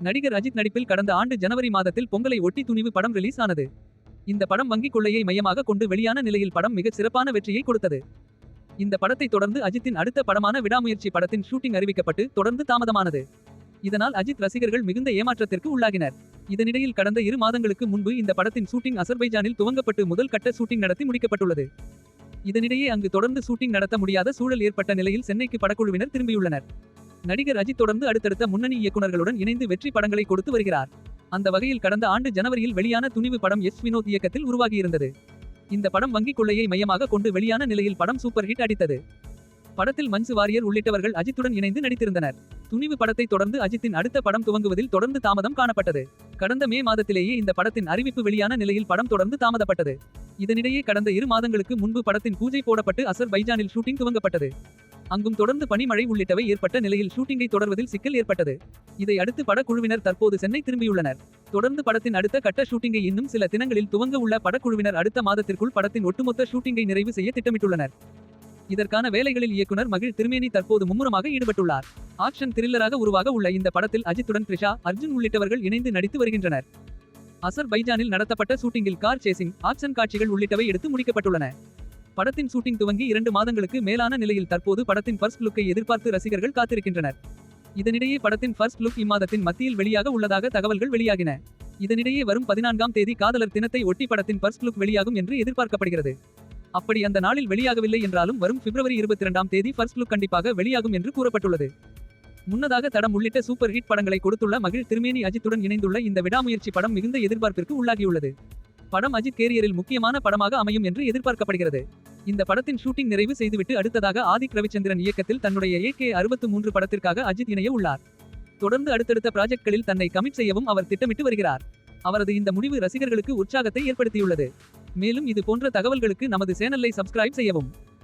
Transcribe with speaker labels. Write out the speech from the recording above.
Speaker 1: நடிகர் அஜித் நடிப்பில் கடந்த ஆண்டு ஜனவரி மாதத்தில் பொங்கலை ஒட்டி துணிவு படம் ரிலீஸ் ஆனது. இந்த படம் வங்கிக் கொள்ளையை மையமாக கொண்டு வெளியான நிலையில் படம் மிகச் சிறப்பான வெற்றியை கொடுத்தது. இந்த படத்தை தொடர்ந்து அஜித்தின் அடுத்த படமான விடாமுயற்சி படத்தின் ஷூட்டிங் அறிவிக்கப்பட்டு தொடர்ந்து தாமதமானது. இதனால் அஜித் ரசிகர்கள் மிகுந்த ஏமாற்றத்திற்கு உள்ளாகினர். இதனிடையில் கடந்த இரு மாதங்களுக்கு முன்பு இந்த படத்தின் ஷூட்டிங் அசர்பைஜானில் துவங்கப்பட்டு முதல் கட்ட ஷூட்டிங் நடத்தி முடிக்கப்பட்டுள்ளது. இதனிடையே அங்கு தொடர்ந்து ஷூட்டிங் நடத்த முடியாத சூழல் ஏற்பட்ட நிலையில் சென்னைக்கு படக்குழுவினர் திரும்பியுள்ளனர். நடிகர் அஜித் தொடர்ந்து அடுத்தடுத்த முன்னணி இயக்குனர்களுடன் இணைந்து வெற்றி படங்களை கொடுத்து வருகிறார். அந்த வகையில் கடந்த ஆண்டு ஜனவரியில் வெளியான துணிவு படம் எஸ் வினோத் இயக்கத்தில் உருவாகியிருந்தது. இந்த படம் வங்கிக் கொள்ளையை மையமாக கொண்டு வெளியான நிலையில் படம் சூப்பர் ஹிட் அடித்தது. படத்தில் மன்சு வாரியர் உள்ளிட்டவர்கள் அஜித்துடன் இணைந்து நடித்திருந்தனர். துணிவு படத்தை தொடர்ந்து அஜித்தின் அடுத்த படம் துவங்குவதில் தொடர்ந்து தாமதம் காணப்பட்டது. கடந்த மே மாதத்திலேயே இந்த படத்தின் அறிவிப்பு வெளியான நிலையில் படம் தொடர்ந்து தாமதப்பட்டது. இதனிடையே கடந்த இரு மாதங்களுக்கு முன்பு படத்தின் பூஜை போடப்பட்டு அசர் பைஜானில் ஷூட்டிங் துவங்கப்பட்டது. அங்கும் தொடர்ந்து பனிமழை உள்ளிட்டவை ஏற்பட்ட நிலையில் ஷூட்டிங்கை தொடர்வதில் சிக்கல் ஏற்பட்டது. இதை அடுத்து படக்குழுவினர் தற்போது சென்னை திரும்பியுள்ளனர். தொடர்ந்து படத்தின் அடுத்த கட்ட ஷூட்டிங்கை இன்னும் சில தினங்களில் துவங்க உள்ள படக்குழுவினர் அடுத்த மாதத்திற்குள் படத்தின் ஒட்டுமொத்த ஷூட்டிங்கை நிறைவு செய்ய திட்டமிட்டுள்ளனர். இதற்கான வேலைகளில் இயக்குனர் மகிழ் திருமேனி தற்போது மும்முரமாக ஈடுபட்டுள்ளார். ஆக்ஷன் த்ரில்லராக உருவாக உள்ள இந்த படத்தில் அஜித்துடன் த்ரிஷா அர்ஜுன் உள்ளிட்டவர்கள் இணைந்து நடித்து வருகின்றனர். அசர் பைஜானில் நடத்தப்பட்ட ஷூட்டிங்கில் கார் சேசிங் ஆக்ஷன் காட்சிகள் உள்ளிட்டவை எடுத்து முடிக்கப்பட்டுள்ளன. படத்தின் ஷூட்டிங் துவங்கி இரண்டு மாதங்களுக்கு மேலான நிலையில் தற்போது படத்தின் ஃபர்ஸ்ட் லுக்கை எதிர்பார்த்து ரசிகர்கள் காத்திருக்கின்றனர். இதனிடையே படத்தின் ஃபர்ஸ்ட் லுக் இம்மாதத்தின் மத்தியில் வெளியாக உள்ளதாக தகவல்கள் வெளியாகின. இதனிடையே வரும் பதினான்காம் தேதி காதலர் தினத்தை ஒட்டி படத்தின் ஃபர்ஸ்ட் லுக் வெளியாகும் என்று எதிர்பார்க்கப்படுகிறது. அப்படி அந்த நாளில் வெளியாகவில்லை என்றாலும் வரும் பிப்ரவரி இருபத்தி இரண்டாம் தேதி ஃபர்ஸ்ட் லுக் கண்டிப்பாக வெளியாகும் என்று கூறப்பட்டுள்ளது. முன்னதாக தடம் உள்ளிட்ட சூப்பர் ஹிட் படங்களை கொடுத்துள்ள மகிழ் திருமேனி அஜித்துடன் இணைந்துள்ள இந்த விடாமுயற்சி படம் மிகுந்த எதிர்பார்ப்பிற்கு உள்ளாகியுள்ளது. படம் அஜித் கேரியரில் முக்கியமான படமாக அமையும் என்று எதிர்பார்க்கப்படுகிறது. இந்த படத்தின் ஷூட்டிங் நிறைவு செய்துவிட்டு அடுத்ததாக ஆதிக் ரவிச்சந்திரன் இயக்கத்தில் தன்னுடைய ஏகே அறுபத்து மூன்று படத்திற்காக அஜித் இணைய உள்ளார் தொடர்ந்து அடுத்தடுத்த ப்ராஜெக்ட்களில் தன்னை கமிட் செய்யவும் அவர் திட்டமிட்டு வருகிறார். அவரது இந்த முடிவு ரசிகர்களுக்கு உற்சாகத்தை ஏற்படுத்தியுள்ளது. மேலும் இது போன்ற தகவல்களுக்கு நமது சேனலை சப்ஸ்கிரைப் செய்யவும்.